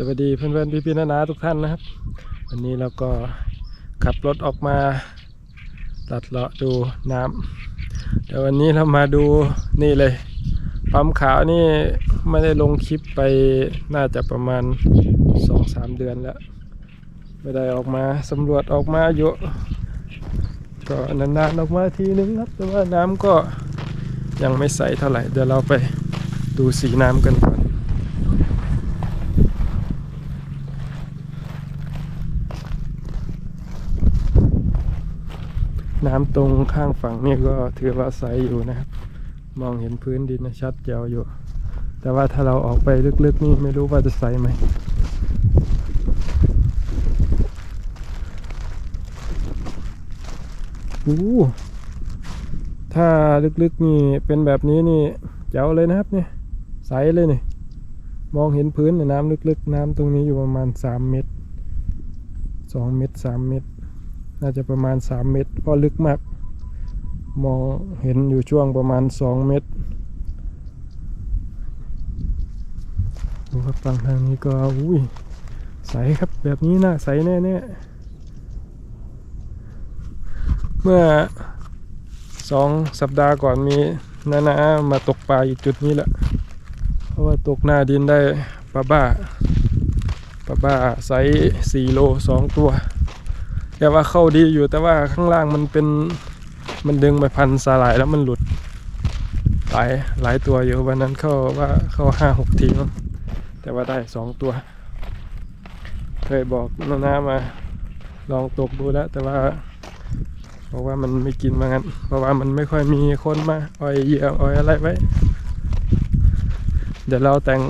สวัสดีเพื่อนๆพี่ๆนานาทุกท่านนะครับ วันนี้เราก็ขับรถออกมาตัดเลาะดูน้ำเดี๋ยววันนี้เรามาดูนี่เลยปั๊มขาวนี่ไม่ได้ลงคลิปไปน่าจะประมาณ 2-3 เดือนแล้ว ไม่ได้ออกมาสำรวจออกมาเยอะก็นานๆออกมาทีนึงครับแต่ว่าน้ำก็ยังไม่ใสเท่าไหร่เดี๋ยวเราไปดูสีน้ำกัน น้ำตรงข้างฝั่งนี่ก็ถือว่าใสอยู่นะครับ มองเห็นพื้นดินนะชัดแจ๋วอยู่ แต่ว่าถ้าเราออกไปลึกๆนี่ไม่รู้ว่าจะใสไหมอู้ถ้าลึกๆนี่เป็นแบบนี้นี่แจ๋วเลยนะครับเนี่ยใสเลยนี่มองเห็นพื้นในน้ำลึกๆ น้ำตรงนี้อยู่ประมาณ 3 เมตร 2 เมตร 3 เมตร น่าจะประมาณ 3 เมตร เพราะลึกมาก มองเห็นอยู่ช่วงประมาณ 2 เมตรดูครับฝั่งทางนี้ก็อุ้ยใสครับแบบนี้น่าใสแน่ๆเมื่อสองสัปดาห์ก่อนมีนานามาตกปลาอยู่จุดนี้แหละ เพราะว่าตกหน้าดินได้ปลาบ้าปลาบ้าไซส์สี่โลสองตัว แต่ว่าเข้าดีอยู่แต่ว่าข้างล่างมันเป็นมันดึงไปพันสาหร่ายแล้วมันหลุดหลายหลายตัวอยู่วันนั้นเข้าว่าเข้าห้าหกทีมั้งแต่ว่าได้สองตัว เคยบอกน้าน้ามาลองตกดูแล้ว แต่ว่าบอกว่ามันไม่กินมางั้น เพราะว่ามันไม่ค่อยมีคนมาอ่อยเหยื่ออ่อยอะไรไว้ เดี๋ยวเราแต่ง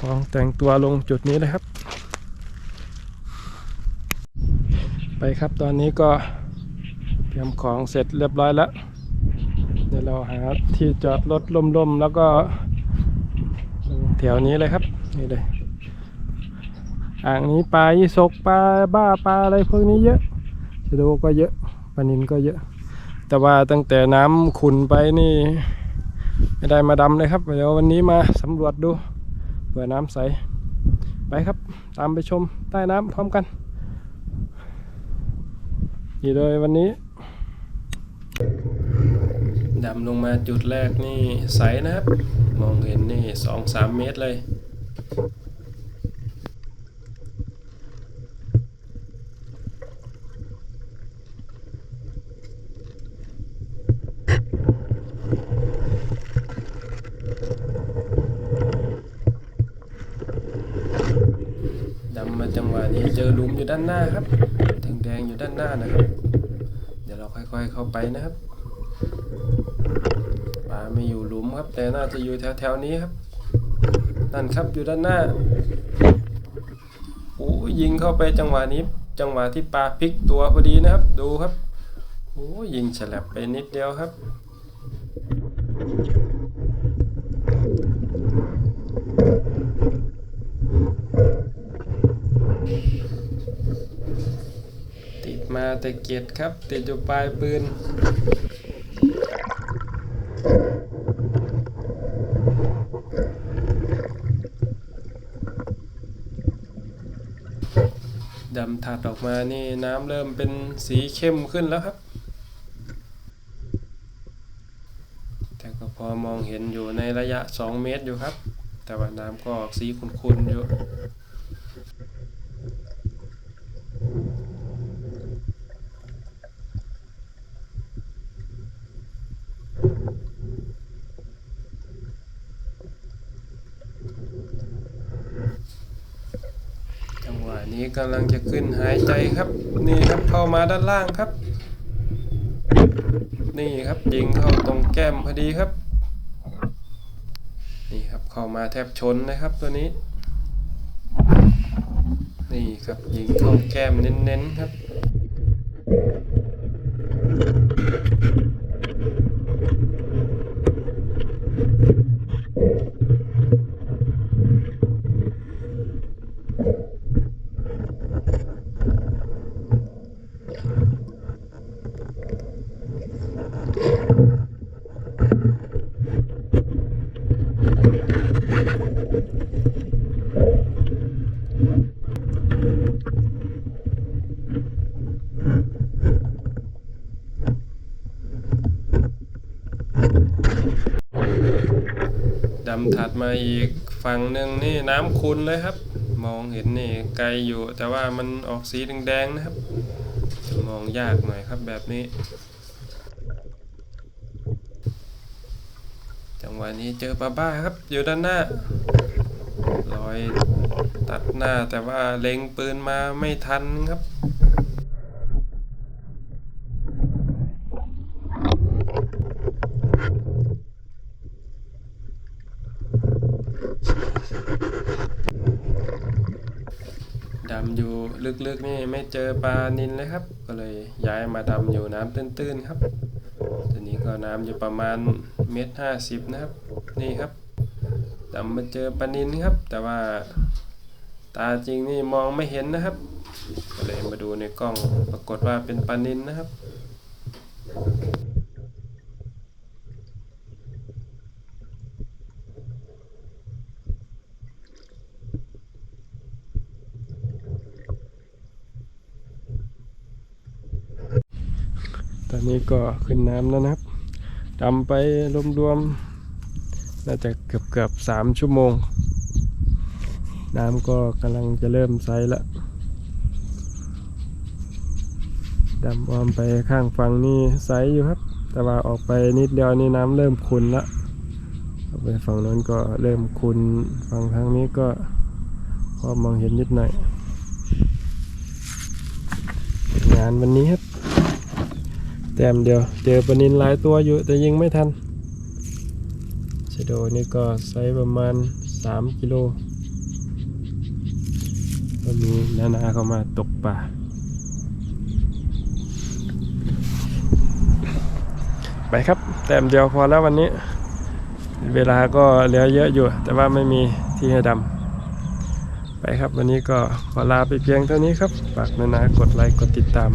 ของแต่งตัวลงจุดนี้เลยครับ ไป ครับ ตอนนี้ก็เตรียมของเสร็จเรียบร้อยแล้ว เดี๋ยวเราหาที่จอดรถล่มๆ แล้วก็แถวนี้เลยครับ นี่เลยอ่างนี้ปลายี่สกปลาบ้าปลาอะไรพวกนี้เยอะชะโดก็เยอะปลานินก็เยอะ แต่ว่าตั้งแต่น้ำขุนไปนี่ ไม่ได้มาดำเลยครับ เดี๋ยววันนี้มาสำรวจดูเผื่อน้ำใส ไปครับ ตามไปชมใต้น้ำพร้อมกัน นี่เลยวันนี้ดำลงมาจุดแรกนี่ใสนะครับ มองเห็นนี่สองสามเมตรเลยดำมาจังหวะนี้เจอหลุมอยู่ด้านหน้าครับ แดงอยู่ด้านหน้านะครับ เดี๋ยวเราค่อยๆเข้าไปนะครับปลาไม่อยู่หลุมครับ แต่น่าจะอยู่แถวๆนี้ครับ นั่นครับอยู่ด้านหน้าโอ้ยิงเข้าไปจังหวะนี้ จังหวะที่ปลาพลิกตัวพอดีนะครับ ดูครับโอ้ยยิงฉลับไปนิดเดียวครับ มาแต่เกียรครับ ติดอยู่ปลายปืนดำถัดออกมานี่น้ำเริ่มเป็นสีเข้มขึ้นแล้วครับ แต่ก็พอมองเห็นอยู่ในระยะ 2 เมตรอยู่ครับ แต่ว่าน้ำก็ออกสีขุ่นๆอยู่ จังหวะ นี้กำลังจะขึ้นหายใจครับนี่ครับเข้ามาด้านล่างครับ นี่ครับยิงเข้าตรงแก้มพอดีครับ นี่ครับเข้ามาแทบชนนะครับตัวนี้ นี่ครับยิงเข้าแก้มเน้นๆครับ ดำถัดมาอีกฝั่งหนึ่งนี่น้ำคุณเลยครับ มองเห็นนี่ไกลอยู่ แต่ว่ามันออกสีแดงๆนะครับ มองยากหน่อยครับแบบนี้ จังหวะนี้เจอปลาบ้าครับ อยู่ด้านหน้า ลอยตัดหน้าแต่ว่าเล็งปืนมาไม่ทันครับดำอยู่ลึกๆนี่ไม่เจอปลานินเลยครับ ก็เลยย้ายมาดำอยู่น้ำตื้นๆครับทีนี้ก็น้ำอยู่ประมาณเมตรห้าสิบนะครับ นี่ครับ ดำมาเจอปลานินครับ แต่ว่าตาจริงนี่มองไม่เห็นนะครับก็เลยมาดูในกล้องปรากฏว่าเป็นปลานินนะครับตอนนี้ก็ขึ้นน้ำแล้วนะครับดำไปรวมๆ น่าจะเกือบเกือบๆสามชั่วโมง น้ำก็กำลังจะเริ่มใสแล้วดำอ้อมไปข้างฝั่งนี่ใสอยู่ครับ แต่ว่าออกไปนิดเดียวนี่น้ำเริ่มขุนละออกไปฝั่งนั้นก็เริ่มขุนฝั่งทางนี้ก็พอมองเห็นนิดหน่อย งานวันนี้ครับแต้มเดียว เจอปลานินหลายตัวอยู่แต่ยิงไม่ทัน ชโดนี่ก็ไซส์ประมาณ 3 กิโลก็มีนานาเข้ามาตกป่าไปครับแต้มเดียวพอแล้ววันนี้ เวลาก็เหลือเยอะอยู่ แต่ว่าไม่มีที่ให้ดำไปครับวันนี้ก็ขอลาไปเพียงเท่านี้ครับฝากนานากดไลค์กดติดตาม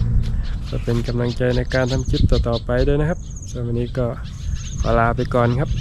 เพื่อเป็นกำลังใจในการทำคลิปต่อๆไปด้วยนะครับสำหรับวันนี้ก็ขอลาไปก่อนครับ